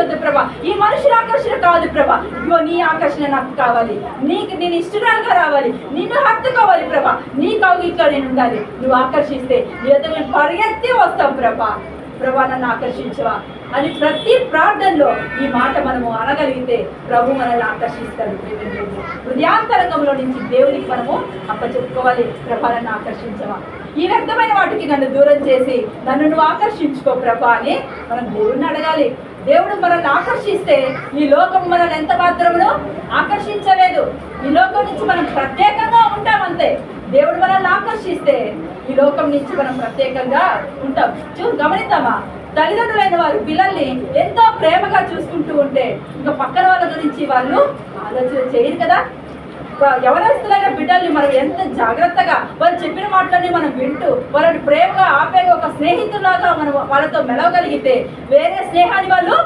ఆకర్షించొద్దు ప్రభా. ఈ మనుషుల ఆకర్షణ కాదు ప్రభా. ఇగో నీ ఆకర్షణ నాకు కావాలి. నీకు నేను ఇష్టరాలుగా రావాలి. నిన్ను హత్తుకోవాలి ప్రభా. నీ కౌగిట్లో నేను ఉండాలి. నువ్వు ఆకర్షిస్తే నీ పరిగెత్తే మేము పరిగెత్తి వస్తాం ప్రభా. ప్రభా నన్ను ఆకర్షించవా? అని ప్రతి ప్రార్థనలో ఈ మాట మనము అనగలిగితే ప్రభు మనల్ని ఆకర్షిస్తాడు. హృదయాంతరంగంలో నుంచి దేవునికి మనము అప్పచెప్పుకోవాలి. ప్రభా నన్ను ఆకర్షించవా? ఈ వ్యర్థమైన వాటికి నన్ను దూరం చేసి నన్ను నువ్వు ఆకర్షించుకో ప్రభా అని మనం దేవుణ్ణి అడగాలి. దేవుడు మనల్ని ఆకర్షిస్తే ఈ లోకం మనల్ని ఎంత మాత్రమును ఆకర్షించలేదు. ఈ లోకం నుంచి మనం ప్రత్యేకంగా ఉంటాం అంతే. దేవుడు మనల్ని ఆకర్షిస్తే ఈ లోకం నుంచి మనం ప్రత్యేకంగా ఉంటాం. చూ గమనిద్దామా? తల్లిదండ్రులైన వారు పిల్లల్ని ఎంతో ప్రేమగా చూసుకుంటూ ఉంటే ఇంకా పక్కన వాళ్ళ గురించి వాళ్ళు ఆలోచన చేయరు కదా? ఎవరస్తులైన బిడ్డల్ని మనం ఎంత జాగ్రత్తగా వాళ్ళు చెప్పిన మాటలన్నీ మనం వింటూ వాళ్ళని ప్రేమగా ఆపేగా ఒక స్నేహితులాగా మనం వాళ్ళతో మెలవగలిగితే వేరే స్నేహాన్ని వాళ్ళు